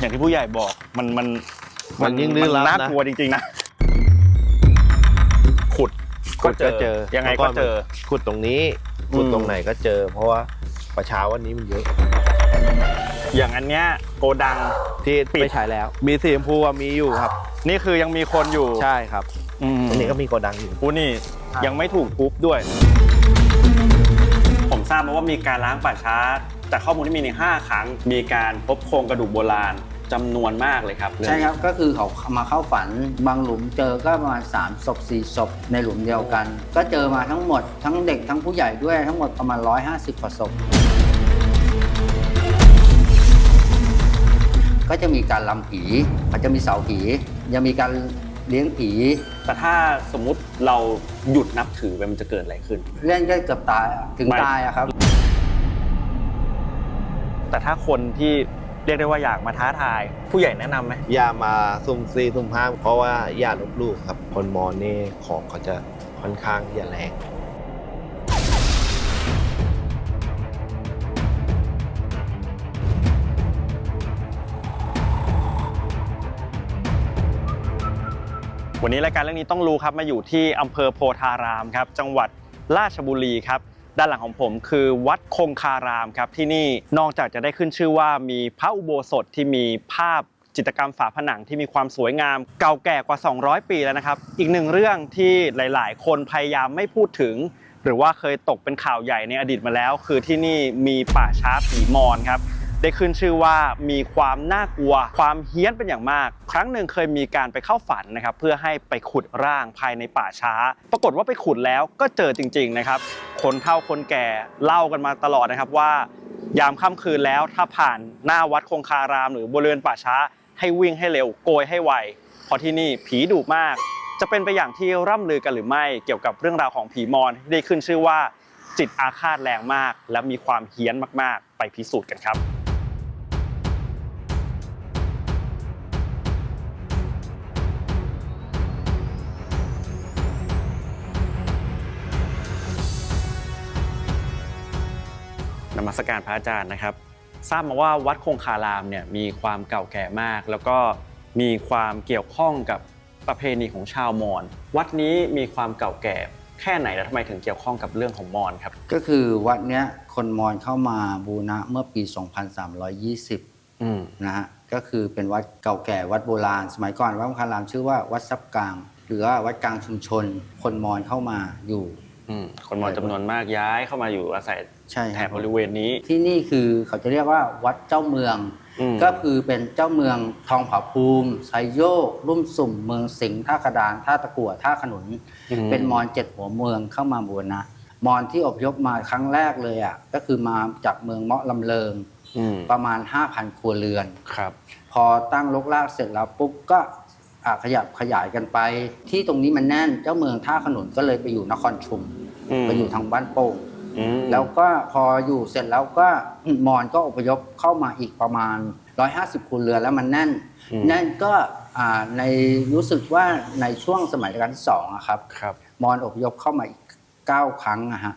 อย่างที่ผู้ใหญ่บอกมันมันมันยิ่งลึกลับนะ น่ากลัวจริงๆนะ ขุดก็เจอเจอยังไงก็เจอ ขุดตรงนี้อืมขุดตรงไหนก็เจอ เพราะว่าประชาวันนี้มันเยอะ อย่างอันเนี้ยโกดัง ที่ปิด ไม่ใช้แล้ว มีสีชมพูอะมีอยู่ครับ นี่คือยังมีคนอยู่ใช่ครับอืมอันนี้ก็มีโกดังอยู่อูนี่ยังไม่ถูกทุบด้วย ผมทราบมาว่ามีการล้างป่าช้า แต่ข้อมูลที่มีใน5ครั้ง มีการพบโครงกระดูกโบราณ จำนวนมากเลยครับใช่ครับก็คือเขามาเข้าฝันบางหลุมเจอก็ประมาณ3ศพ4ศพในหลุมเดียวกัน ก็เจอมาทั้งหมดทั้งเด็กทั้งผู้ใหญ่ด้วยทั้งหมดประมาณ 150กว่าศพก็จะมีการลำผีมันจะมีเสาผียังมีการเลี้ยงผี แต่ถ้าสมมุติเราหยุดนับถือไปมันจะเกิดอะไรขึ้น เล่นก็เกือบตายอะถึงไม่ตายอะครับ แต่ถ้าคนที่ เรียกได้ว่าอยากมาท้าทาย ผู้ใหญ่แนะนำไหมอย่ามาซุ่มซีซุ่มห้ามเพราะว่าอย่าลบหลู่ครับ คนมอญนี่ของเขาจะค่อนข้างที่จะแรงวันนี้รายการเรื่องนี้ต้องรู้ครับมาอยู่ที่อำเภอโพธารามครับ จังหวัดราชบุรีครับ ด้านหลังของผมคือวัดคงคารามครับที่นี่นอกจากจะได้ขึ้นชื่อว่ามีพระอุโบสถที่มีภาพจิตรกรรมฝาผนังที่มีความสวยงาม เก่าแก่กว่า 200 ปีแล้วนะครับ อีกหนึ่งเรื่องที่หลาย ๆ คนพยายามไม่พูดถึง หรือว่าเคยตกเป็นข่าวใหญ่ในอดีตมาแล้ว คือที่นี่มีป่าช้าผีมอนครับ ได้ขึ้นชื่อว่ามีความน่ากลัว ความเฮี้ยนเป็นอย่างมาก ครั้งหนึ่งเคยมีการไปเข้าฝันนะครับเพื่อให้ไปขุดร่างภายในป่าช้า ปรากฏว่าไปขุดแล้วก็เจอจริงๆนะครับคนเฒ่าคนแก่เล่ากันมาตลอดนะครับว่า ยามค่ำคืนแล้วถ้าผ่านหน้าวัดคงคาราม หรือบริเวณป่าช้า ให้วิ่งให้เร็วโกยให้ไวเพราะที่นี่ผีดุมาก จะเป็นไปอย่างที่ร่ำลือกันหรือไม่เกี่ยวกับเรื่องราวของผีมอนที่ได้ขึ้นชื่อว่าจิตอาฆาตแรงมาก และมีความเฮี้ยนมากๆ ไปพิสูจน์กันครับ มัสการพระอาจารย์นะครับ ทราบมาว่าวัดคงคารามเนี่ยมีความเก่าแก่มาก แล้วก็มีความเกี่ยวข้องกับประเพณีของชาวมอญวัดนี้มีความเก่าแก่แค่ไหนและทำไมถึงเกี่ยวข้องกับเรื่องของมอญครับ ก็คือวัดเนี้ยคนมอญเข้ามาบูรณะเมื่อปี 2320อืมนะฮะก็คือเป็นวัดเก่าแก่วัดโบราณ สมัยก่อนวัดมงคารามชื่อว่าวัดซับกลาง หรือว่าวัดกลางชุมชน คนมอญเข้ามาอยู่ อืมคนมอญจำนวนมากย้ายเข้ามาอยู่อาศัย ใช่แถครับบบริเวณนี้ ที่นี่คือเขาจะเรียกว่าวัดเจ้าเมืองอืมก็คือเป็นเจ้าเมืองทองผาภูมิไซโยกรุ่มสุ่มเมืองสิงห์ท่ากระดานท่าตะกั่วท่าขนุนอืมเป็นมอญเจ็ดหัวเมืองเข้ามาบูรณะมอญที่อพยพมาครั้งแรกเลยอะก็คือมาจากเมืองเมาะลำเลิงอืมประมาณ 5,000ครัวเรือนครับ พอตั้งลกลากเสร็จแล้วปุ๊บก็อะขยับขยายกันไป ที่ตรงนี้มันแน่นเจ้าเมืองท่าขนุนก็เลยไปอยู่นครชุมอืมไปอยู่ทางบ้านโป่ง อืม แล้วก็พออยู่เสร็จแล้วก็มอญก็อพยพเข้ามาอีกประมาณ 150ครัวเรือนแล้วมันแน่นอืม แน่นก็อ่าในรู้สึกว่าในช่วงสมัยรัชกาลที่สองอะครับ ครับมอญอพยพเข้ามาอีก 9 ครั้งอะฮะ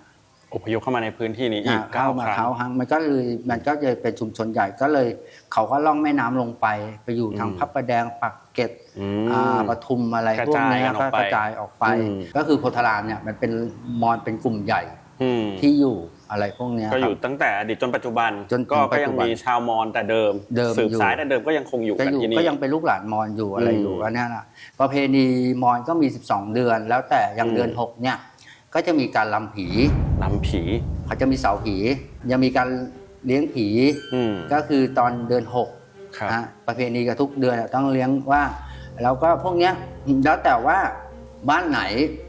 อพยพเข้ามาในพื้นที่นี้อีกอ่าเก้าเข้ามาครั้งเท้าฮังมันก็เลยมันก็เลยเป็นชุมชนใหญ่ก็เลย เขาก็ล่องแม่น้ำลงไป ไปอยู่ทางอืมพระประแดงปักเกร็ดอือ่ามปทุมอะไรกระพวกจายเนี้ยกันอก็อกไปกระจายออกไป อืม ก็คือโพธารามเนี่ยมันเป็นมอญเป็นกลุ่มใหญ่ อืมที่อยู่อะไรพวกเนี้ยก็คอรับยู่ตั้งแต่อดีตจนปัจจุบันจนก็ถึงปัก็จจุยังบันมีชาวมอญแต่เดิม เดิมสืบอยู่ สายแต่เดิมก็ยังคงอยู่ก็กันอยู่ที่นี่ ก็ยังเป็นลูกหลานมอญอยู่อะไรอยู่อืมก็เนี่ยนะประเพณีมอญก็มี 12 เดือน แล้วแต่อย่างอืม เดือน6เนี่ยก็จะมีการลำผีลำผี เขาจะมีเสาผี ยังมีการเลี้ยงผี อืมก็คือตอนเดือน6ครับนะประเพณีกับทุกเดือนอะต้องเลี้ยงว่า แล้วก็พวกเนี้ยแล้วแต่ว่า บ้านไหน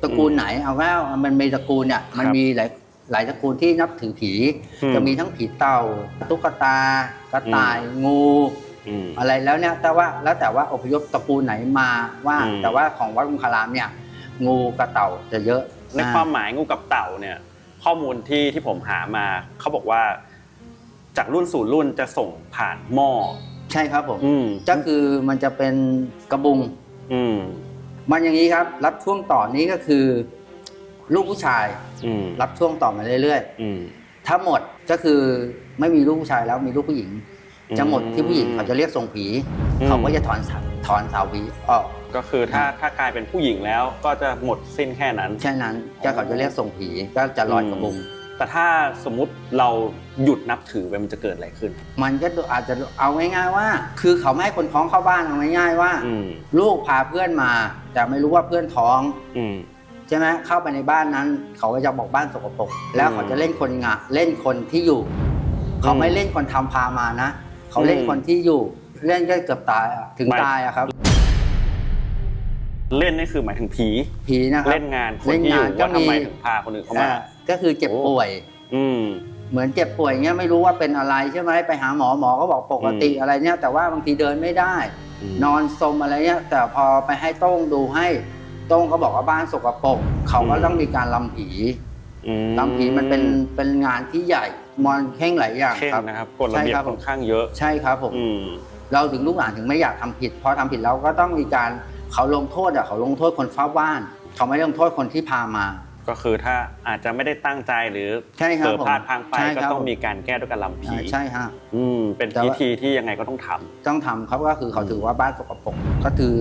ตระกูลไหนเอาแล้วมันมีตระกูลเนี่ยมันมีหลายหลายตระกูลที่นับถือผีอืมจะมีทั้งผีเต่า ตุ๊กตากระต่ายงูอืมอะไรแล้วเนี่ยแต่ว่าแล้วแต่ว่าอพยพตระกูลไหนมาว่าอืมแต่ว่าของวัดมุงคารามเนี่ย งูกระเต่าจะเยอะในความหมายงูกับเต่าเนี่ยข้อมูลที่ที่ผมหามาเขาบอกว่า จากรุ่นสู่รุ่นจะส่งผ่านหม้อใช่ครับผมอืมก็คือมันจะเป็นกระบุงอื มมันอย่างนี้ครับรับช่วงต่อนี้ก็คือ ลูกผู้ชายอืมรับช่วงต่อมาเรื่อยอืม ๆ ถ้าหมดก็คือไม่มีลูกผู้ชายแล้วมีลูกผู้หญิง จะหมดที่ผู้หญิงเขาจะเรียกทรงผี อืม เขาก็จะถอนสาถอนสาวผีออก ก็คือถ้าถ้ากลายเป็นผู้หญิงแล้วก็จะหมดสิ้นแค่นั้น แค่นั้นจะเขาจะเรียกทรงผีก็จะลอยกระบุง แต่ถ้าสมมุติเราหยุดนับถือไปมันจะเกิดอะไรขึ้น มันก็อาจจะเอาง่าย ๆ ว่า คือเขาไม่ให้คนท้องเข้าบ้านเอาง่ายๆว่า อืมลูกพาเพื่อนมา แต่ไม่รู้ว่าเพื่อนท้อง อืม ใช่ไหมเข้าไปในบ้านนั้น เขาก็จะบอกบ้านสกปรกแล้วเขาจะเล่นคนงะเล่นคนที่อยู่ เขาไม่เล่นคนทำพามานะ เขาเล่นคนที่อยู่ เล่นก็เกือบตายอะถึงไม่ตายอะครับ เล่นนี่คือหมายถึงผี ผีนะครับ เล่นงานคนเล่นที่องานยู่ก็ว่าทำไมมี ถึงพาคนอื่นเข้าอ่ามา ก็คือเจ็บโอ้ป่วย อืม เหมือนเจ็บป่วยเงี้ยไม่รู้ว่าเป็นอะไรใช่ไหมไปหาหมอหมอก็บอกปกติอืมอะไรเนี่ยแต่ว่าบางทีเดินไม่ได้นอนสมอะไรเนี่ยแต่พอไปให้โต้งดูให้โต้งเขาบอกว่าบ้านสกปรกเขาก็ต้องมีการลำผีอืมลำผีมันเป็นเป็นงานที่ใหญ่มอนเข่งหลายอย่างเข่งครับ นะครับกฎระเบียบใช่ครับ ค่อนข้างเยอะ ใช่ครับผม อืม เราถึงลูกหลานถึงไม่อยากทำผิดพอทำผิดเราก็ต้องมีการเขาลงโทษอะเขาลงโทษคนเฝ้าบ้าน เขาไม่ได้ลงโทษคนที่พามา ก็คือถ้าอาจจะไม่ได้ตั้งใจหรือใช่ครับเผลอพลาดพลังไปใช่ก็ครับ ต้องมีการแก้ด้วยการลำผีอ่าใช่ฮะ อืมเป็นแต่พิว่า ธีที่ยังไงก็ต้องทำต้องทำครับก็คือเขาถือว่าบ้านสกปรกก็คือ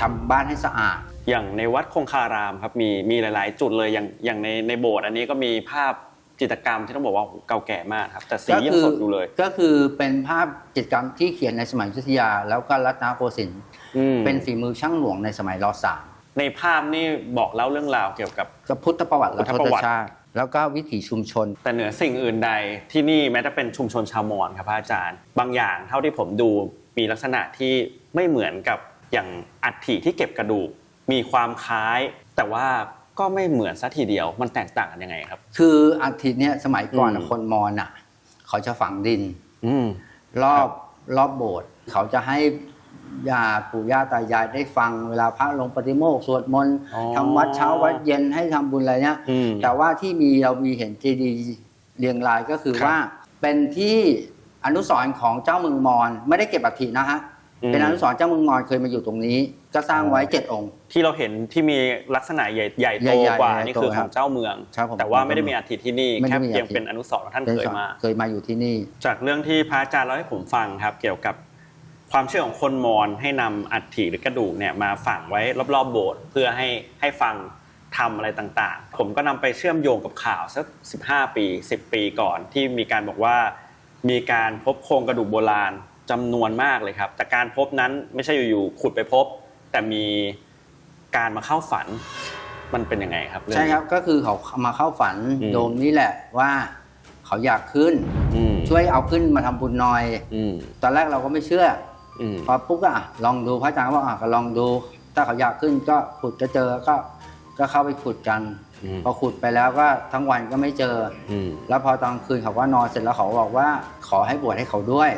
ทำบ้านให้สะอาด อย่างในวัดคงคารามครับมีมีหลาย ๆ จุดเลยอย่างอย่างในในโบสถ์อันนี้ก็มีภาพจิตรกรรมที่ต้องบอกว่าเก่าแก่มากครับ แต่สียังสดอยู่เลย ก็คือเป็นภาพจิตรกรรมที่เขียนในสมัยอยุธยา แล้วก็รัตนโกสินทร์อืมเป็นฝีมือช่างหลวงในสมัยรอสาม ในภาพนี่บอกเล่าเรื่องราวเกี่ยวกับ กับพุทธประวัติและพุททธประศวัติ ชาติ แล้วก็วิถีชุมชน แต่เหนือสิ่งอื่นใดที่นี่แม้จะเป็นชุมชนชาวมอญครับพระอาจารย์ บางอย่างเท่าที่ผมดูมีลักษณะที่ไม่เหมือนกับอย่างอัฐิที่เก็บกระดูก มีความคล้าย แต่ว่าก็ไม่เหมือนซะทีเดียวมันแตกต่างกันยังไงครับ คืออาทิตย์เนี่ยสมัยก่อนน่ะอืม คนมอญอะ เขาจะฝังดิน อืม รอบรอบโบสถ์เขาจะให้ ยาปู่ย่าตายายได้ฟังเวลาพระลงปฏิโมกข์สวดมนต์อ๋อทำวัดเช้าวัดเย็นให้ทำบุญอะไรเนี่ยอืมแต่ว่าที่มีเรามีเห็นเจดีย์เรียงรายก็คือครับว่า เป็นที่อนุสรณ์ของเจ้าเมืองมอญไม่ได้เก็บอัฐินะฮะอืม เป็นอนุสรณ์เจ้าเมืองมอญเคยมาอยู่ตรงนี้ ก็สร้างไว้อ๋อเจ็ดองค์ ที่เราเห็นที่มีลักษณะใหญ่ใหญ่โตใหญ่ๆกว่าใหญ่ๆนี่คือโตขครัอบงเจ้าเมือง ครับผมแต่ว่าไม่ได้มีอาทิตย์ที่นี่ไม่แค่ได้มีเพียงอาทิตย์เป็นอนุสรณ์ว่าท่านเคยมา เคยมาอยู่ที่นี่ จากเรื่องที่พระอาจารย์เล่าให้ผมฟังครับ เกี่ยวกับ ความเชื่อของคนมอญให้นำอัฐิหรือกระดูกเนี่ยมาฝังไว้รอบๆโบสถ์เพื่อให้ให้ฟังทำอะไรต่างๆ ผมก็นำไปเชื่อมโยงกับข่าวสัก 15 ปี 10 ปีก่อนที่มีการบอกว่า มีการพบโครงกระดูกโบราณจำนวนมากเลยครับ แต่การพบนั้นไม่ใช่อยู่ๆขุดไปพบ แต่มีการมาเข้าฝันมันเป็นยังไงครับเองใช่ครับก็คือเขามาเข้าฝันอืมโยมนี่แหละว่าเขาอยากขึ้นอืมช่วยเอาขึ้นมาทำบุญหน่อยอืมตอนแรกเราก็ไม่เชื่อ อืม พอปุ๊บก็อะลองดูพระอาจารย์ก็บอกอะก็ลองดู ถ้าเขาอยากขึ้นก็ขุดจะเจอก็ ก็เข้าไปขุดกัน อืม พอขุดไปแล้วก็ทั้งวันก็ไม่เจอ อืมแล้วพอตอนคืนเขาก็นอนเสร็จแล้วเขาก็บอกว่าขอให้บวชให้เขาด้วย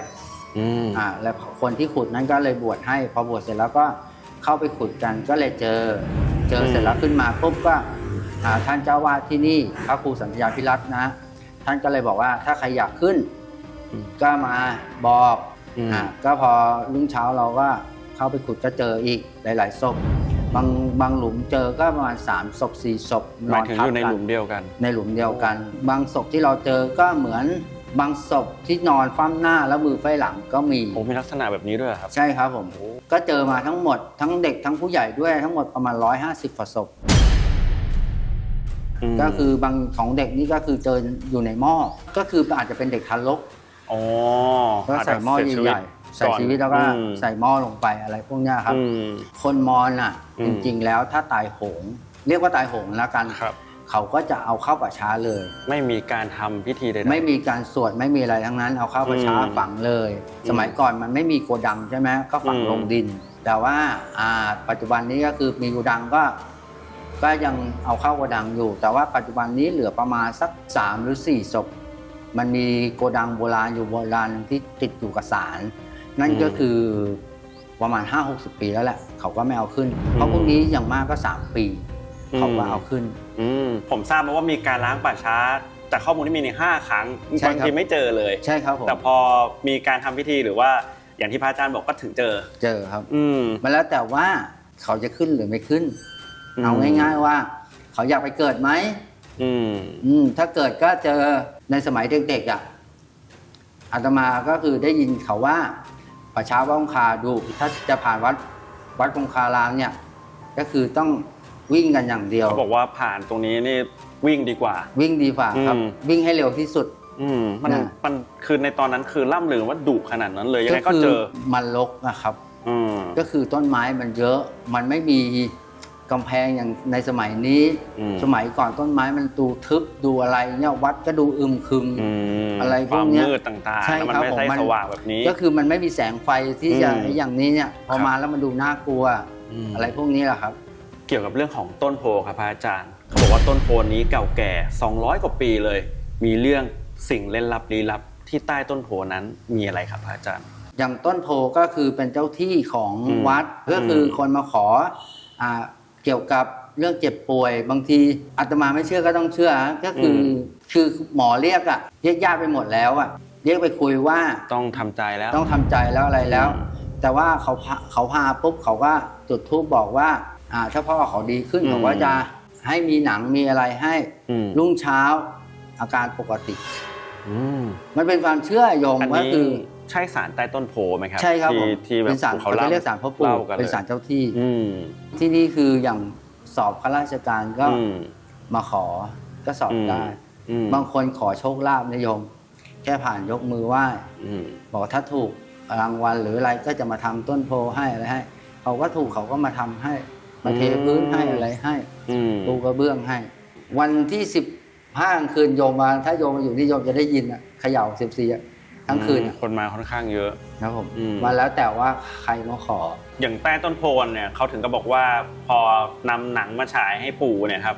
อืมอ่าแล้วคนที่ขุดนั้นก็เลยบวชให้ พอบวชเสร็จแล้วก็เข้าไปขุดกันก็เลยเจอ เจอเสร็จแล้วขึ้นมาปุ๊บก็อ่าท่านเจ้าวาดที่นี่พระครูสัญญาพิรัตน์นะ ท่านก็เลยบอกว่าถ้าใครอยากขึ้นอืมก็มาบอก อืม อ่าก็พอรุ่งเช้าเราก็เข้าไปขุดก็เจออีกหลาย ๆ ศพ บางบางหลุมเจอก็ประมาณ3ศพ4ศพหมายถึงอยู่ในกัหลุมเดียวกัน ในหลุมเดียวกัน บางศพที่เราเจอก็เหมือนบางศพที่นอนฟ้ำหน้าแล้วมือไฟหลังก็มีโอ้มีลักษณะแบบนี้ด้วยเหรอครับ ใช่ครับผม ก็เจอมาทั้งหมดทั้งเด็กทั้งผู้ใหญ่ด้วยทั้งหมดประมาณ 150กว่าศพมก็คือบางของเด็กนี่ก็คือเจออยู่ในหม้อ ก็คืออาจจะเป็นเด็กทารก อ๋อก็ใส่หม้อจจะเสียชีวิตใหญ่ๆใส่ชีวิตแล้วก็อืมใส่หม้อลงไปอะไรพวกเนี้ยครับอืมคนมอญอะอืจมริงๆแล้วถ้าตายโหง เรียกว่าตายโหงแล้วกันครับเขาก็จะเอาเข้าป่าช้าเลย ไม่มีการทำพิธีใดๆไม่มีการสวดไม่มีอะไรทั้งนั้นเอาเข้าป่าช้าอืมฝังเลยอืมสมัยก่อนมันไม่มีโกดังใช่ไหมก็ฝังอืมลงดิน แต่ว่าอ่าปัจจุบันนี้ก็คือมีโกดังก็ก็ยังเอาเข้าโกดังอยู่ แต่ว่าปัจจุบันนี้เหลือประมาณสักสามหรือสี่ศพ มันมีโกดังโบราณอยู่โบราณหนึ่งที่ติดอยู่กับศาลนั่นก็คือประมาณ 5 60 ปีแล้วแหละ เขาก็ไม่เอาขึ้น เพราะพวกนี้อย่างมากก็ 3 ปี เขาก็เอาขึ้นอืมผมทราบมาว่ามีการล้างป่าช้าแต่ข้อมูลที่มีในห้าครั้งใช่บางครับทีไม่เจอเลยใช่ครับผมแต่พอมีการทำพิธีหรือว่าอย่างที่พระอาจารย์บอกก็ถึงเจอเจอครับ อืมมันแล้วแต่ว่าเขาจะขึ้นหรือไม่ขึ้นอืมเอาง่าย ๆว่า เขาอยากไปเกิดไหมอืมอืมถ้าเกิดก็เจอ ในสมัยเด็กๆอะอาตมาก็คือได้ยินเขาว่าประชาวัดคงคาดูถ้าจะผ่านวัดวัดคงคารามเนี่ยก็คือต้องวิ่งกันอย่างเดียวเขาบอกว่าผ่านตรงนี้นี่วิ่งดีกว่า วิ่งดีกว่าครับอืมวิ่งให้เร็วที่สุด อืมมันน่ะมันคือในตอนนั้นคือล่ำลือว่าดุขนาดนั้นเลยยังไงก็คืเจอมันลกนะครับอืมก็คือต้นไม้มันเยอะมันไม่มี กำแพงอย่างในสมัยนี้ อืม สมัยก่อนต้นไม้มันดูทึบดูอะไรเนี่ยวัดก็ดูอึมครึมอืมอะไรพคววากมเนี้ยมืดต่างๆ ใช่แล้วมันครับไม่ผมใช่มัน สว่างแบบนี้ ก็คือมันไม่มีแสงไฟที่จะอืมอย่างนี้เนี่ยพอครับมาแล้วมันดูน่ากลัวมอะไรพวกนี้แหละครับ เกี่ยวกับเรื่องของต้นโพครับพระอาจารย์เขาบอกว่าต้นโพนี้เก่าแก่ 200 กว่าปีเลย มีเรื่องสิ่งเล่นลับลี้ลับที่ใต้ต้นโพนั้นมีอะไรครับพระอาจารย์ อย่างต้นโพก็คือเป็นเจ้าที่ของอืมวัดก็คืออมคนมาขออ่า เกี่ยวกับเรื่องเจ็บป่วย บางทีอาตมาไม่เชื่อก็ต้องเชื่อก็คืออคือหมอเรียกอะเรียกญาติไปหมดแล้วอะเรียกไปคุยว่าต้องทำใจแล้ว ต้องทำใจแล้วอะไรแล้ว อืมแต่ว่าเขาพาเขาพาปุ๊บเขาก็จุดธูปบอกว่าอ่าถ้าพ่อเขาดีขึ้นเขาก็จะให้มีหนังมีอะไรให้อืมรุ่งเช้าอาการปกติ อืม มันเป็นความเชื่อโยมอันก็นี้คือ ใช่สารใต้ต้นโพไหมครับใช่ครับที่ผมที่แบบเป็นสารเขาเขาเล่าเรียกสารพ่อปู่เล่ากันเป็นเลยสารเจ้าที่ อืมที่นี่คืออย่างสอบข้าราชการก็อืม มาขอก็สอบอืม ได้ อืมบางคนขอโชคลาภนะโยม แค่ผ่านยกมือไหว้ อืม บอกถ้าถูกรางวัลหรืออะไรก็จะมาทำต้นโพให้อะไรให้เขาก็ถูกเขาก็มาทำให้มาเทพื้นให้อะไรให้อืมปูกระเบื้องให้ วันที่สิบห้ากลางคืนโยมมาถ้าโยมมาอยู่ที่โยมจะได้ยินอะเขย่าสิบสี่ ทั้งคืนอืมอะคนมาค่อนข้างเยอะ ครับผมอืม มาแล้วแต่ว่าใครมาขอ อย่างใต้ต้นโพนเนี่ยเขาถึงก็บอกว่าพอนำหนังมาฉายให้ปู่เนี่ยครับ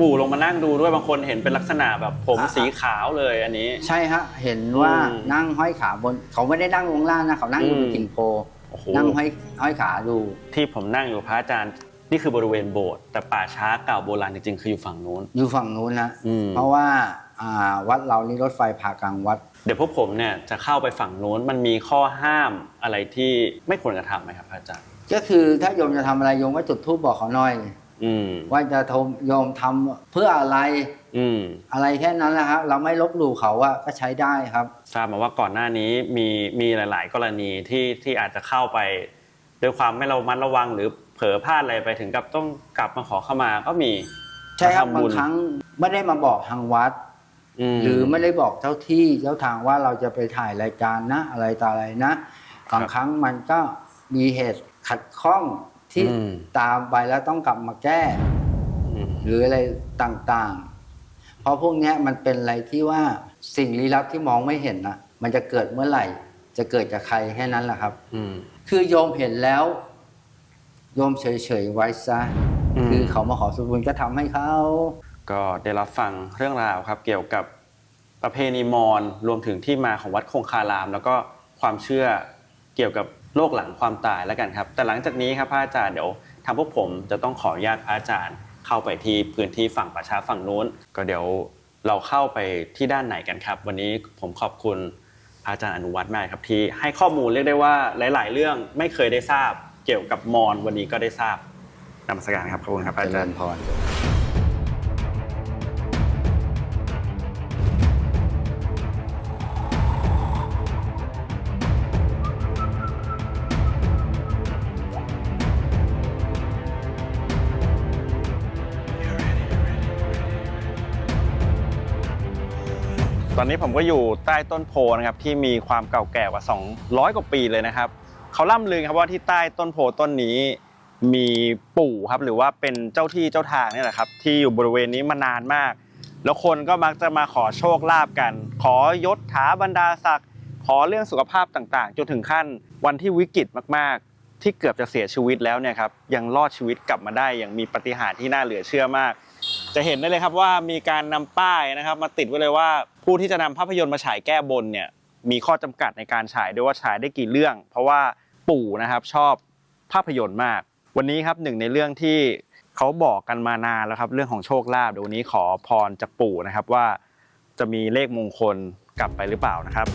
ปู่ลงมานั่งดูด้วยบางคนเห็นเป็นลักษณะแบบผมอะ สีขาวเลยอันนี้ ใช่ฮะเห็นว่าอืมนั่งห้อยขาบน เขาไม่ได้นั่งลงล่างนะเขานั่งอยู่บอืนมกิ่งโพโอ้โหนั่งห้อยห้อยขาดู ที่ผมนั่งอยู่พระอาจารย์นี่คือบริเวณโบสถ์แต่ป่าช้าเก่าโบราณจริงๆคืออยู่ฝั่งนู้น อยู่ฝั่งนู้นนะอืม เพราะว่า อ่าวัดเรานี่รถไฟผ่ากลางวัด เดี๋ยวพวกผมเนี่ยจะเข้าไปฝั่งนู้นมันมีข้อห้ามอะไรที่ไม่ควรกระทำไหมครับพระอาจารย์ ก็คือถ้าโยมจะทำอะไรโยมก็จุดธูปบอกเขาหน่อย อืม ว่าจะทมโยมทำเพื่ออะไรอืม อะไรแค่นั้นแหละครับเราไม่ลบหลู่เขาอะก็ใช้ได้ครับ ทราบมาว่าก่อนหน้านี้มีมีหลาย ๆ กรณีที่ที่อาจจะเข้าไปด้วยความไม่ระมัดระวังหรือเผลอพลาดอะไรไปถึงกับต้องกลับมาขอเข้ามาก็มีใช่ครับมทำบางครั้งไม่ได้มาบอกทางวัดม หรือไม่ได้บอกเจ้าที่เจ้าทางว่าเราจะไปถ่ายรายการนะ อะไรต่ออะไรนะบางครั้งมันก็มีเหตุขัดข้องที่อืมตามไปแล้วต้องกลับมาแก้อืมหรืออะไรต่างๆ เพราะพวกเนี้ยมันเป็นอะไรที่ว่าสิ่งลี้ลับที่มองไม่เห็นนะมันจะเกิดเมื่อไหร่ จะเกิดจากใครแค่นั้นแหละครับอืมคือโยมเห็นแล้ว โยมเฉยๆไว้ซะอืมคือเขามาขอส่วนบุญก็ทำให้เขา ก็ได้รับฟังเรื่องราวครับเกี่ยวกับประเพณีมอญรวมถึงที่มาของวัดคงคาราม แล้วก็ความเชื่อเกี่ยวกับโลกหลังความตายแล้วกันครับ แต่หลังจากนี้ครับพระอาจารย์เดี๋ยวทางพวกผมจะต้องขออนุญาตพระอาจารย์ เข้าไปที่พื้นที่ฝั่งป่าช้าฝั่งนู้น ก็เดี๋ยวเราเข้าไปที่ด้านไหนกันครับ วันนี้ผมขอบคุณพระอาจารย์อนุวัฒน์มากครับที่ให้ข้อมูลเรียกได้ว่าหลาย ๆ เรื่องไม่เคยได้ทราบ เกี่ยวกับมอญวันนี้ก็ได้ทราบนามสการครับขอบคุณครับอาจารย์พร ตอนนี้ผมก็อยู่ใต้ต้นโพนะครับที่มีความเก่าแก่กว่า 200 กว่าปีเลยนะครับเขาล่ำลือครับว่าที่ใต้ต้นโพต้นนี้มีปู่ครับหรือว่าเป็นเจ้าที่เจ้าทางนี่แหละครับที่อยู่บริเวณนี้มานานมาก แล้วคนก็มักจะมาขอโชคลาภกัน ขอยศถาบรรดาศักดิ์ขอเรื่องสุขภาพต่างๆจนถึงขั้นวันที่วิกฤตมากๆ ที่เกือบจะเสียชีวิตแล้วเนี่ยครับยังรอดชีวิตกลับมาได้อย่างมีปฏิหารที่น่าเหลือเชื่อมาก จะเห็นได้เลยครับว่ามีการนำป้ายนะครับ มาติดไว้เลยว่า ผู้ที่จะนำภาพยนตร์มาฉายแก้บนเนี่ยมีข้อจำกัดในการฉายด้วยว่าฉายได้กี่เรื่อง เพราะว่าปู่นะครับชอบภาพยนตร์มาก วันนี้ครับหนึ่งในเรื่องที่เขาบอกกันมานานแล้วครับเรื่องของโชคลาภเดี๋ยววันนี้ขอพรจากปู่นะครับว่าจะมีเลขมงคลกลับไปหรือเปล่านะครับ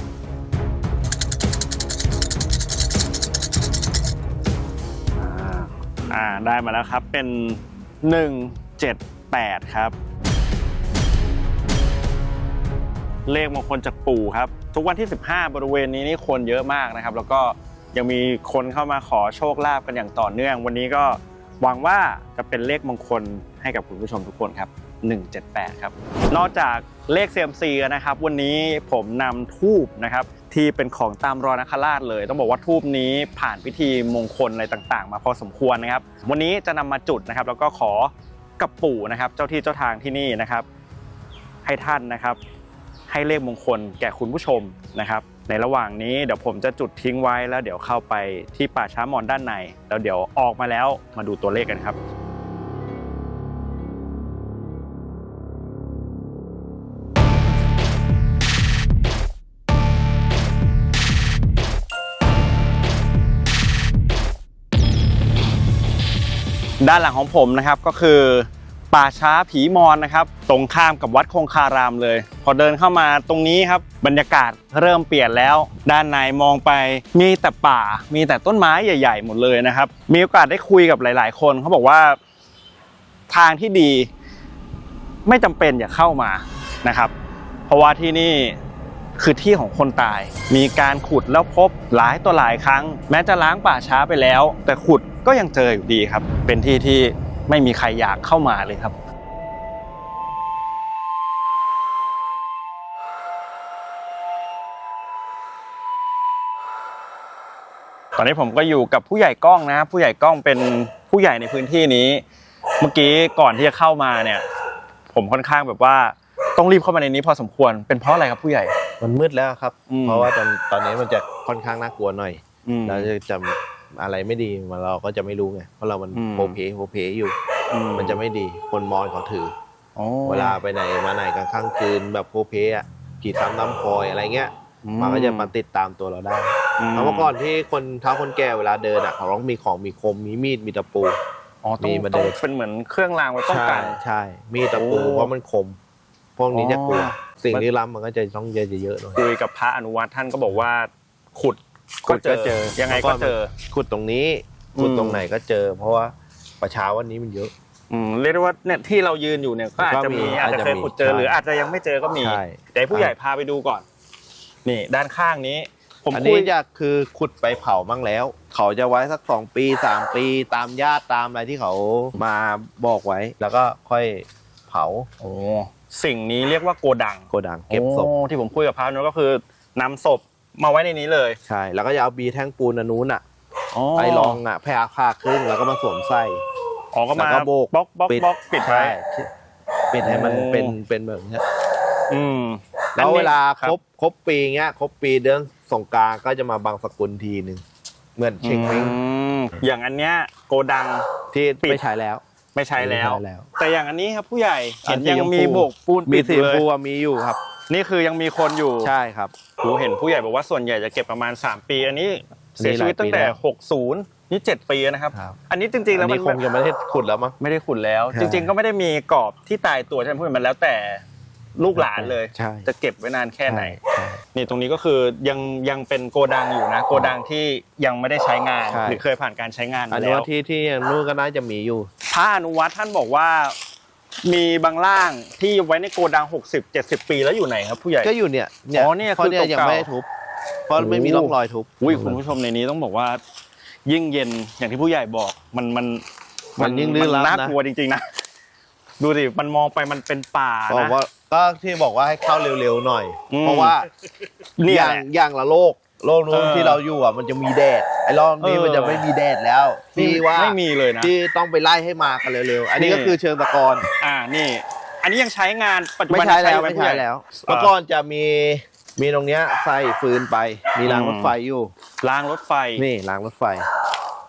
อ่าอ่าได้มาแล้วครับเป็น 178 ครับ เลขมงคลจากปู่ครับ ทุกวันที่ 15 บริเวณนี้นี่คนเยอะมากนะครับ แล้วก็ยังมีคนเข้ามาขอโชคลาภกันอย่างต่อเนื่อง วันนี้ก็หวังว่าจะเป็นเลขมงคลให้กับคุณผู้ชมทุกคนครับ 178 ครับ นอกจากเลข CMC นะครับ วันนี้ผมนำทูบนะครับที่เป็นของตามรอนคราชเลย ต้องบอกว่าทูบนี้ผ่านพิธีมงคลอะไรต่างๆ มาพอสมควรนะครับ วันนี้จะนำมาจุดนะครับ แล้วก็ขอกับปู่นะครับ เจ้าที่เจ้าทางที่นี่นะครับ ให้ท่านนะครับ ให้เลขมงคลแก่คุณผู้ชมนะครับ ในระหว่างนี้เดี๋ยวผมจะจุดทิ้งไว้แล้วเดี๋ยวเข้าไปที่ป่าช้ามอนด้านในแล้วเดี๋ยวออกมาแล้วมาดูตัวเลขกันครับด้านหลังของผมนะครับก็คือ ป่าช้าผีมอนนะครับ ตรงข้ามกับวัดคงคารามเลย พอเดินเข้ามาตรงนี้ครับ บรรยากาศเริ่มเปลี่ยนแล้ว ด้านในมองไปมีแต่ป่า มีแต่ต้นไม้ใหญ่ ๆ หมดเลยนะครับ มีโอกาสได้คุยกับหลาย ๆ คนเขาบอกว่าทางที่ดี ไม่จำเป็นอย่าเข้ามานะครับ เพราะว่าที่นี่คือที่ของคนตาย มีการขุดแล้วพบหลายต่อหลายครั้ง แม้จะล้างป่าช้าไปแล้ว แต่ขุดก็ยังเจออยู่ดีครับ เป็นที่ที่ ไม่มีใครอยากเข้ามาเลยครับตอนนี้ผมก็อยู่กับผู้ใหญ่กล้องนะครับผู้ใหญ่กล้องเป็นผู้ใหญ่ในพื้นที่นี้ เมื่อกี้ก่อนที่จะเข้ามาเนี่ย ผมค่อนข้างแบบว่าต้องรีบเข้ามาในนี้พอสมควรเป็นเพราะอะไรครับผู้ใหญ่ มันมืดแล้วครับ อืมเพราะว่าตอนตอนนี้มันจะค่อนข้างน่ากลัวหน่อยอืมเราจะจำ อะไรไม่ดีมาเราก็จะไม่รู้ไงเพราะเรามันอืม โผเพโผเพอยู่ อืมันจะไม่ดีคนมอนเขาถือ อ๋ออเวลาไปไหนมาไหนกลางค่ำคืนแบบโผเพอะกี่ซ้ำน้ำคอยอะไรเงี้ยอืมันก็จะมาติดตามตัวเราได้อืแล้วเมื่อก่อนที่คนเท้าคนแก่เวลาเดินอะเขาต้องมีของมีคมมีมีดมีตะปู อ๋อต้องมีมาต้องเดินเป็นเหมือนเครื่องรางไว้ป้องใช่กัน ใช่มีดตะปูโอ้เพราะมันคม พวกนี้จะกลัว อ๋อ สิ่งที่ล้ำมันก็จะต้องเยอะเยอะๆหน่อย คุยกับพระอนุวัตท่านก็บอกว่า ขุดก็เจ ขุอดก็เจอยังไงก็เจอขุดตรงนี้ขุดอืมตรงไหนก็เจอ เพราะว่าประชาวันนี้มันเยอะอืมเรียกได้ว่าเนี่ยที่เรายืนอยู่เนี่ยก็อาจจะมีก็มีอาจจะเคยอาจจะมีขุดเจอใช่หรืออาจจะยังไม่เจอก็มีใช่แต่ให้ผู้ใหญ่พาไปดูก่อน นี่ด้านข้างนี้ ผมอันคุนี้ยจะคือขุดไปเผาบ้างแล้ว เขาจะไว้สักสองปีสามปีตามญาติตามอะไรที่เขามาบอกไว้ แล้วก็ค่อยเผาโอ้สิ่งนี้เรียกว่าโกดังโกดัง เก็บศพโอ้ที่ผมคุยกับพระอนุวัตก็คือนำศพ มาไว้ในนี้เลย ใช่ แล้วก็จะเอาบีแท่งปูนอันนู้นอะอ๋อไปรองอะแผ่ผ้าครึ่งแล้วก็มาสวมไส้อ๋อก็มาแล้วก็โบกบล็อกบล็อกบล็อกปิดไว้ใช่ปิดให้มันโอ้เป็นเป็นแบบเนี้ยอืมแล้วเวลาครบคครบปีเงี้ยครบปีเดือนสงกรารก็จะมาบางสกุลทีหนึ่งเหมือนเช็คอืเม้งมอย่างอันเนี้ยโกดังที่ปิดไม่ใช้แล้วไม่ใช้แล้ว ไม่ใช้แล้ว แต่อย่างอันนี้ครับผู้ใหญ่เห็นอันสียังชมพูมีโบกปูนมีปิดสีอยู่ชมเลยพูอะมีอยู่ครับ นี่คือยังมีคนอยู่ใช่ครับ ผมเห็นผู้ใหญ่บอกว่าส่วนใหญ่จะเก็บประมาณ 3 ปี อันนี้เสียอันนี้ชีวิตตั้งแต่หลายปีแล้ว60 นี่ 7 ปีนะครับ ครับ อันนี้จริงๆแล้วอันมันี้นคงจะไม่ได้ขุดแล้วมั้ง ไม่ได้ขุดแล้ว ใช่จริง ๆ ก็ไม่ได้มีกรอบที่ตายตัวใช่ไหมพูดมันแล้วแต่ลูกหลานเลย ใช่ จะเก็บไว้นานแค่ไหน ใช่ นี่ตรงนี้ก็คือยังยังเป็นโกดังอยู่นะ โกดังที่ยังไม่ได้ใช้งาน ใช่ หรือเคยผ่านการใช้งานอัมานนี้แล้วว่าที่ที่นู่นก็น่าจะมีอยู่ พระอนุวัตท่านบอกว่า มีบางร่างที่ไว้ในโกดัง 60 70 ปีแล้วอยู่ไหนครับผู้ใหญ่ ก็อยู่เนี่ยอ๋อเนี่ยเพราะเนี่ยคือยังเก่าๆ ไม่ได้ทุบเพราะไม่มีร่องรอยทุบ อุ้ยคุณผู้ชมในนี้ต้องบอกว่า ยิ่งเย็นอย่างที่ผู้ใหญ่บอกมันมันมันยิ่งลึกลับน่านะกลัวจริงๆนะ ดูดิมันมองไปมันเป็นป่าบอกนะ ว่าก็ที่บอกว่าให้เข้าเร็วๆหน่อย อืมเพราะว่าเนี่อยย่างแหละอย่างละโลก โลกนู้นเออ ที่เราอยู่อะมันจะมีแดดไอ้รอบนี้เออมันจะไม่มีแดดแล้วที่ว่าไม่มีเลยนะ ที่ต้องไปไล่ให้มากันเร็วๆอันนี้นี่ก็คือเชิงตะกอนอ่านี่ อันนี้ยังใช้งานปัจจุไม่บันใช่แล้วยังไม่ผู้ใช่ญ่แล้วเออเมื่อก่อนจะมีมีตรงเนี้ยใส่ฟืนไป มีรางอืมรถไฟอยู่รางรถไฟนี่รางรถไฟ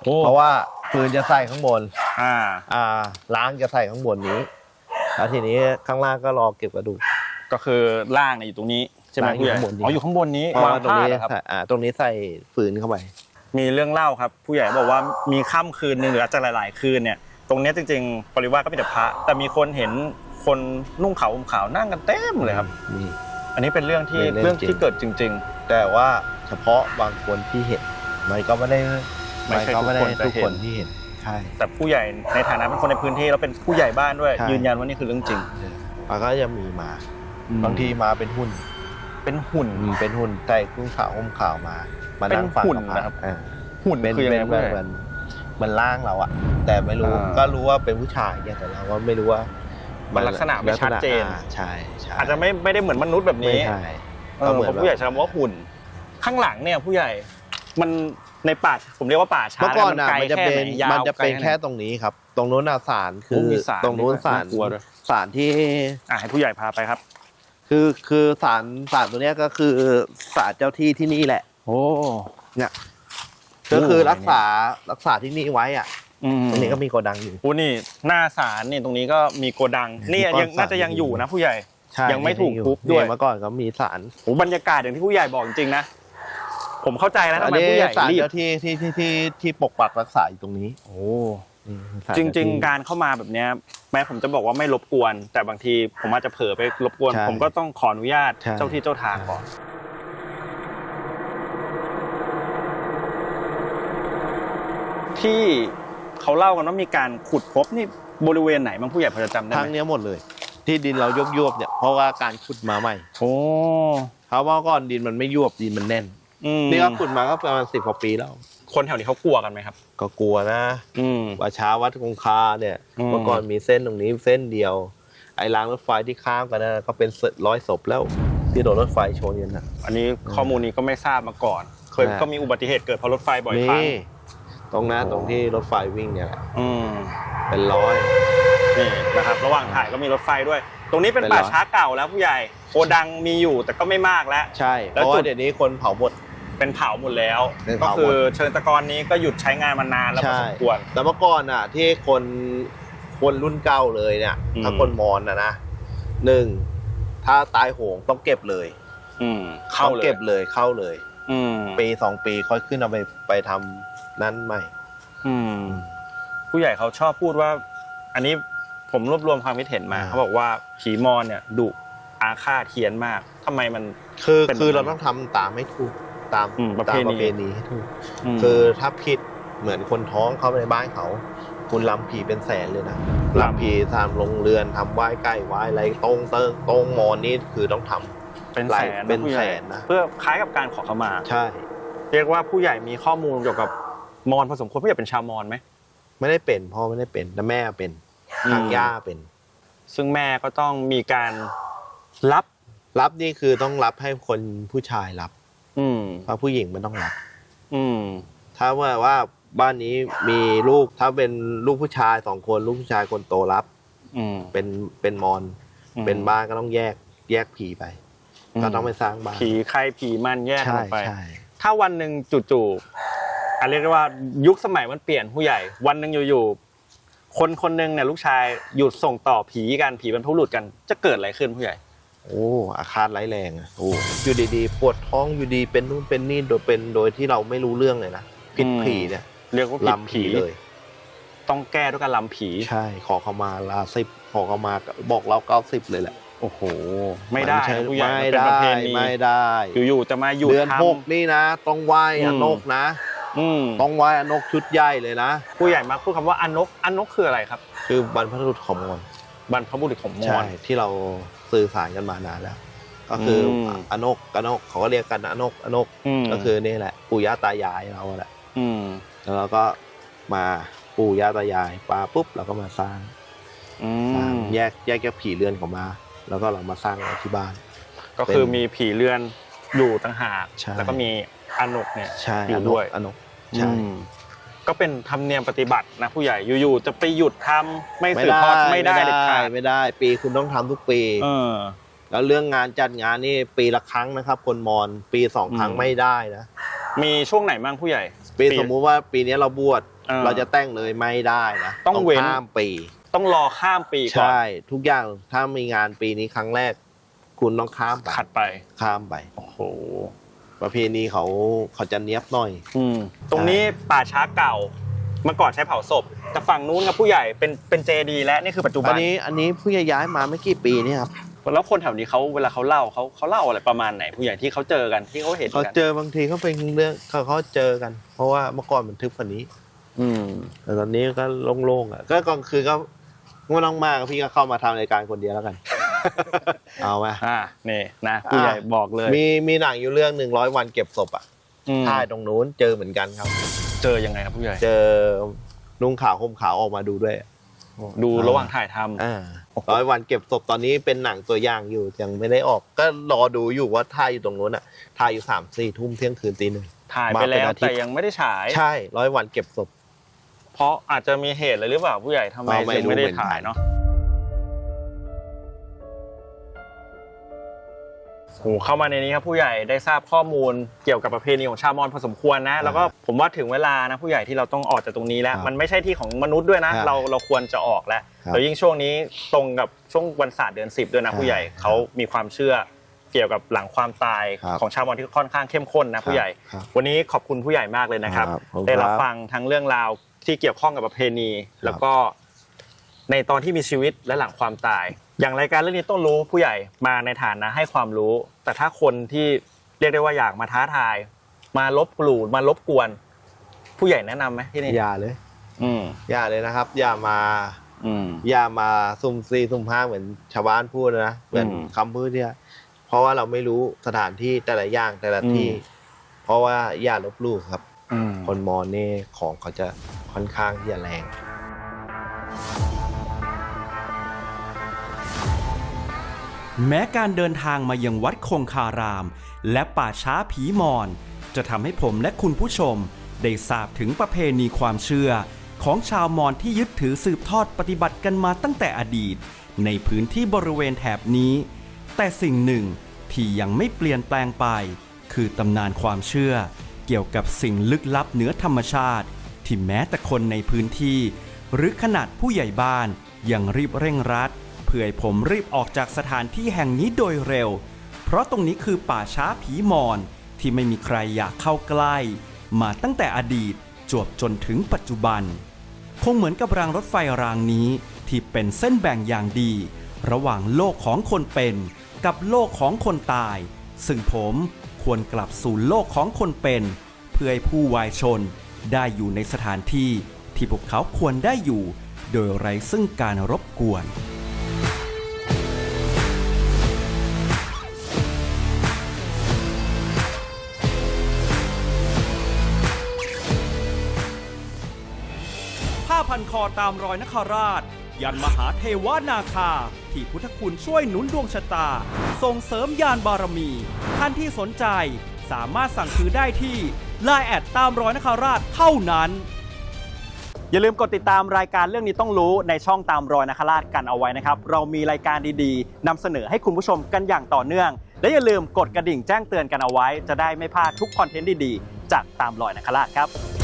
โอ้เพราะว่าฟืนจะใส่ข้างบน อ่า อ่าล้างจะใส่ข้างบนนี้ แล้วทีนี้ข้างล่างก็รอเก็บกระดูก ก็คือร่างเนี่ยอยู่ตรงนี้ ใช่ไหมร่างอยู่ผู้ใหญ่ข้างบนนี้อ๋ออยู่ข้างบนนี้เพราะวางว่าตรงผ้านี้เหรอครับ ใส่อ่าตรงนี้ใส่ฟืนเข้าไป มีเรื่องเล่าครับ ผู้ใหญ่บอกว่ามีค่ำคืนหนึ่งหรืออาจจะหลาย ๆ คืนเนี่ยตรงเนี้ยจริงๆปริวาสก็มีแต่พระแต่มีคนเห็นคนนุ่งขาวห่มขาวนั่งกันเต็มเลยครับ นี่ อันนี้เป็นเรื่องที่เป็นเรื่เรื่อองงจริง ที่เกิดจริงแต่ว่า เฉพาะบางคนที่เห็น มันก็ไม่ได้ไม่ใช่ก็ไม่ได้ทุกคนจะทุกเห็น คนที่เห็น ใช่ๆแต่ผู้ใหญ่ในฐานะเป็นคนในพื้นที่แล้วเป็นผู้ใหญ่บ้านด้วยใช่ยืนยันว่านี่คือเรื่องจริง มันก็จะมีมา บางทีมาเป็นหุ้น เป็นหุ่น อืมเป็นหุ่นใส่กุ้งขาวห่มขาวมา มานั่งเป็นฟังหุ่นกับพนะครับ อ่าหุ่นเป็นคือยังเป็ไงนผู้เหใหญ่มือนเหมันร่างเราอะแต่ไม่รู้อ่าก็รู้ว่าเป็นผู้ชายเนี่ยแต่เราก็ไม่รู้ว่ามันลักษณะไม่ชัดเจนลักษณะอ่าใช่ใช่อาจจะไม่ไม่ได้เหมือนมนุษย์แบบไม่นี้ใช่ เออเพราะผู้ใหญ่ใช้คำว่าหุ่น ข้างหลังเนี่ยผู้ใหญ่มันในป่าผมเรียกว่าป่าช้าเมื่อก่อนแล้วอะไกลมันจะแค่เป็ไหนนยาวมันจะเป็นไกลแค่ไหตรงนี้ครับ ตรงนู้นอะศาลคืโอ้อมีศาลตรงนู้นด้วยศาลน่ากลัวด้วยศาลที่อะให้ผู้ใหญ่พาไปครับ คือคือศาลศาลตัวเนี้ยก็คือศาลเจ้าที่ที่นี่แหละ โอ้ เนี่ยก็คือรักษารักษาที่นี่ไว้อะอืมตรงนี้ก็มีโกดังอยู่โอ้นี่หน้าศาลนี่ตรงนี้ก็มีโกดังนี่มีก้อนยังน่าจะศาลยังอยู่นะผู้ใหญ่ ใช่ยังไม่ถูกทุบด้วย เนี่เมื่อก่อนก็มีศาลโอ้บรรยากาศอย่างที่ผู้ใหญ่บอกจริงๆนะผมเข้าใจแล้วทำอันไมนี้ผู้ใหญ่ศาลรีบเจ้าที่ที่ที่ที่ที่ปกปักรักษาอยู่ตรงนี้ โอ้อืมศาล จริงเจ้าที่ๆการเข้ามาแบบเนี้ยแม้ผมจะบอกว่าไม่รบกวน แต่บางทีผมอาจจะเผลอไปรบกวนใช่ผมก็ต้องขออนุญาตใช่เจ้าที่เจ้าทางก่อนที่เขาเล่ากันว่ามีการขุดพบนี่บริเวณไหนบางผู้ใหญ่พอจะจำได้ทางไหมเนี้ยหมดเลย ที่ดินเรายวบยวบๆเนี่ยเพราะว่าการขุดมาใหม่โอ้เขาว่าก่อนดินมันไม่ยวบดินมันแน่นอืมนี่ก็ขุดมาก็ประมาณสิบกว่าปีแล้ว คนแถวนี้เขากลัวกันไหมครับ ก็กลัวนะอืมว่าช้าวัดคงคาเนี่ยอืม เมื่อก่อนมีเส้นตรงนี้เส้นเดียว ไอ้รางรถไฟที่ข้ามกันนะก็เป็นร้อยศพแล้วที่โดนรถไฟชนกันนะอันนี้ข้อมูลนี้ก็ไม่ทราบมาก่อน เคยใช่ก็มีอุบัติเหตุเกิดเพราะรถไฟบ่อยมีครั้งตรงนั้นโอ้ตรงที่รถไฟวิ่งเนี่ยแหละอืมเป็นร้อย นี่นะครับ ระหว่างถ่ายก็มีรถไฟด้วย ตรงนี้เป็นเป็นป่าร้อยช้าเก่าแล้วผู้ใหญ่โกดังมีอยู่แต่ก็ไม่มากแล้ว ใช่แล้เพวราะจุว่าด เดี๋ยวนี้คนเผาหมด เป็นเผาหมดแล้ว เป็นก็เผาหมด คือเชิญตะกอนนี้ก็หยุดใช้งานมานานแล้วพอใช่สมควร แต่เมื่อก่อนอะ ที่คนคนรุ่นเก่าเลยเนี่ยอืม ถ้าคนมอญนะนะหนึ่งถ้าตายโหงต้องเก็บเลยอืมเข้าต้องเลยเก็บเลยเข้าเลย อืมปีสองปีค่อยขึ้นเอาไปไปทำนั้นใหม่ อืมผู้ใหญ่เขาชอบพูดว่า อันนี้ผมรวบรวมความคิดเห็นมา อ่า เขาบอกว่าผีมอนเนี่ยดุอาฆาตเทียนมากทำไมมัน คือเป็น คือแบบเรานั้นต้องทำตามให้ถูก ตามอืมประเพตามณี ประเพณีให้ถูกมคือถ้าผิดเหมือนคนท้องเข้าไปในบ้านเขา คุณลำผีเป็นแสนเลยนะลำผีทำลงเรือนทำไหว้ใกล้ไหว้อะไรตรงเติงตรงมอนนี่คือต้องทำ เป็นหลาแสยนเป็นผู้ใหญ่แสนนะ เพื่อคล้ายกับการขอขมา ใช่ เรียกว่าผู้ใหญ่มีข้อมูลเกี่ยวกับมอญพอสมควรผู้ใหญ่เป็นชาวมอญไหม ไม่ได้เป็นพ่อไม่ได้เป็นแต่แม่เป็นอืม ทางย่าเป็น ซึ่งแม่ก็ต้องมีการรับรับนี่คือต้องรับให้คนผู้ชายรับ อืมเพราะผู้หญิงไม่ต้องรับอืมถ้าว่าว่าบ้านนี้มีลูกถ้าเป็นลูกผู้ชายสองคนลูกผู้ชายคนโตรับ อืม เป็นเป็นมอน อืม เป็นบ้านก็ต้องแยกแยกผีไป ก็ต้องไปสร้างบ้านผีใครผีมันแยกใช่ออกไป ใช่ ถ้าวันหนึ่งจู่ๆอันเรียกได้ว่ายุคสมัยมันเปลี่ยนผู้ใหญ่ วันหนึ่งอยู่ๆคนคนหนึ่งเนี่ยลูกชายหยุดส่งต่อผีกันผีบรรพบุรุษกันจะเกิดอะไรขึ้นผู้ใหญ่ โอ้อาคาตร้ายแรงอะโอ้อยู่ดีๆ ปวดท้องอยู่ดีเป็นนู่นเป็นนี่โดยเป็นโดยที่เราไม่รู้เรื่องเลยนะผิดอืมผีเนี่ยเรียกว่าผิดลำผีผีเลย ต้องแก้ด้วยการลำผีใช่ ขอเขามาลาสิบขอเขามาบอกเราเก้าสิบเลยแหละโอ้โห ไม่ได้นใช่นะผู้ใหญ่ไม่มันเป็นได้ประเพณีไม่ได้ อยู่ๆจะมาหยุดเดือนทหกนี่นะ ต้องไหว้อือมนกนะำอืมต้องไหว้อนกชุดใหญ่เลยนะ ผู้ใหญ่มาพูดคำว่าอนกอนกคืออะไรครับ คือบรรพบุรุษของมอญบรรพบุรุษของมใช่อญที่เรา สื่อสารกันมานานแล้ว ก็คืออม อนกอนกเขาก็เรียกกันอนกอนกมก็คือนี่แหละ ปู่ย่าตายายเราแหละอืมแล้วเราก็มาปู่ย่าตายายปาปุ๊บเราก็มาสร้างอืสร้างมแยกแยกแยกผีเรือนของมา แล้วก็เรามาสร้างไว้ที่บ้าน ก็คือมีผีเรือนอยู่ต่างหากใช่ แล้วก็มีอนกเนี่ย ใช่อยู่อนกด้วย อนกใช่ อืม ก็เป็นธรรมเนียมปฏิบัตินะผู้ใหญ่อยู่ๆจะไปหยุดทำไม่สืบทอดไม่ได้เด็ดขาดไม่ได้ ปีคุณต้องทำทุกปี เออ แล้วเรื่องงานจัดงานนี่ปีละครั้งนะครับ คนมอญปีสองครั้งอืม ไม่ได้นะมีช่วงไหนบ้างผู้ใหญ่ ปีสมมุติว่าปีนี้เราบวชเออเราจะแต่งเลยไม่ได้นะต้องเว้น ข้ามปีต้องรอข้ามปีก่อนใช่ทุกอย่างถ้ามีงานปีนี้ครั้งแรก คุณต้องข้ามไปขัดไปข้ามไป โอ้โห ประเพณีเขาเขาจะเนี้ยบหน่อย อืมตรงนี้ป่าช้าเก่าเมื่อก่อนใช้เผาศพ แต่ฝั่งนู้นกับผู้ใหญ่เป็นเป็นเจดีและนี่คือปัจจุบัอันนนี้อันนี้เพิ่งจะย้ายมาไม่กี่ปีนี่ครับแล้วคนแถวนี้เขาเวลาเขาเล่าเขาเขาเล่าอะไรประมาณไหนผู้ใหญ่ที่เขาเจอกันที่เขาเห็นเขากันเจอบางทีเขาเป็นเรื่องเขาเขาเจอกัน เพราะว่าเมื่อก่อนมันทึบกว่านี้ อืมแต่ตอนนี้ก็โล่งๆอะก็กลางคืนก็ไม่ต้องมากพี่ก็เข้ามาทำรายการคนเดียวแล้วกัน เอาไหมอ่านี่นะผู้ใหญ่บอกเลยมีมีหนังอยู่เรื่องหนึ่งร้อยวันเก็บศพอะอืมถ่ายตรงนู้นเจอเหมือนกันครับ เจอยังไงครับผู้ใหญ่เจอนุ่งขาวห่มขาวออกมาดูด้วยดูระหว่างถ่ายทำอ่าร้อยวันเก็บศพตอนนี้เป็นหนังตัวอย่างอยู่ยังไม่ได้ออก ก็รอดูอยู่ว่าถ่ายอยู่ตรงนู้นอะถ่ายอยู่สามสี่ทุ่มเที่ยงคืนตีหนึ่งถ่ายมาไปเป็นแล้วอาทิตย์แต่ยังไม่ได้ฉายใช่ร้อยวันเก็บศพ เพราะอาจจะมีเหตุอะไรหรือเปล่าผู้ใหญ่ทำไมเราไม่ถึงรู้ไม่ได้เหมือนกันถ่ายเนาะ โอ้เข้ามาในนี้ครับผู้ใหญ่ได้ทราบข้อมูลเกี่ยวกับประเพณีของชาวมอญพอสมควรนะ แล้วก็ผมว่าถึงเวลานะผู้ใหญ่ที่เราต้องออกจากตรงนี้แล้วครับมันไม่ใช่ที่ของมนุษย์ด้วยนะครับเราเราควรจะออกแล้วครับแล้วยิ่งช่วงนี้ตรงกับช่วงวันศาสตร์เดือนสิบด้วยนะผู้ใหญ่ครับเขามีความเชื่อเกี่ยวกับหลังความตายครับของชาวมอญที่ค่อนข้างเข้มข้นนะผู้ใหญ่ครับวันนี้ขอบคุณผู้ใหญ่มากเลยนะครับครับขอบคุณได้รับครับฟังทั้งเรื่องราวที่เกี่ยวข้องกับประเพณี แล้วก็ในตอนที่มีชีวิตและหลังความตาย อย่างรายการเรื่องนี้ต้องรู้ผู้ใหญ่มาในฐานะให้ความรู้ แต่ถ้าคนที่เรียกได้ว่าอยากมาท้าทาย มาลบกลู่มาลบกวน ผู้ใหญ่แนะนำไหมที่นี่อย่าเลย อืม อย่าเลยนะครับ อย่ามาอืม อย่ามาซุ่มซีซุ่มห้าเหมือนชาวบ้านพูดนะเหมือนอืมคำพูดเนี่ยเพราะว่าเราไม่รู้สถานที่แต่ละอย่างแต่ละที่อืมเพราะว่าอย่าลบหลู่ครับ อืมคนมอญนี่ของเขาจะค่อนข้างที่จะแรง แม้การเดินทางมายังวัดคงคาราม และป่าช้าผีมอน จะทำให้ผมและคุณผู้ชม ได้ทราบถึงประเพณีความเชื่อ ของชาวมอญที่ยึดถือสืบทอดปฏิบัติกันมาตั้งแต่อดีต ในพื้นที่บริเวณแถบนี้ แต่สิ่งหนึ่งที่ยังไม่เปลี่ยนแปลงไป คือตำนานความเชื่อ เกี่ยวกับสิ่งลึกลับเหนือธรรมชาติ ที่แม้แต่คนในพื้นที่ หรือขนาดผู้ใหญ่บ้านยังรีบเร่งรัด พื่อให้ผมรีบออกจากสถานที่แห่งนี้โดยเร็ว เพราะตรงนี้คือป่าช้าผีมอนที่ไม่มีใครอยากเข้าใกล้ มาตั้งแต่อดีตจวบจนถึงปัจจุบัน คงเหมือนกับรางรถไฟรางนี้ที่เป็นเส้นแบ่งอย่างดี ระหว่างโลกของคนเป็น กับโลกของคนตาย ซึ่งผมควรกลับสู่โลกของคนเป็น เพื่อให้ผู้วายชนได้อยู่ในสถานที่ที่พวกเขาควรได้อยู่ โดยไร้ซึ่งการรบกวน อตามรอยนคราช ยันมหาเทวานาคา ที่พุทธคุณช่วยหนุนดวงชะตา ส่งเสริมยานบารมี ท่านที่สนใจสามารถสั่งซื้อได้ที่ l ล n e แอดตามรอยนคราชเท่านั้น อย่าลืมกดติดตามรายการเรื่องนี้ต้องรู้ในช่องตามรอยนคราชกันเอาไว้นะครับ เรามีรายการดีๆนำเสนอให้คุณผู้ชมกันอย่างต่อเนื่อง และอย่าลืมกดกระดิ่งแจ้งเตือนกันเอาไว้ จะได้ไม่พลาดทุกคอนเทนต์ดีๆ จากตามรอยนคราชครับ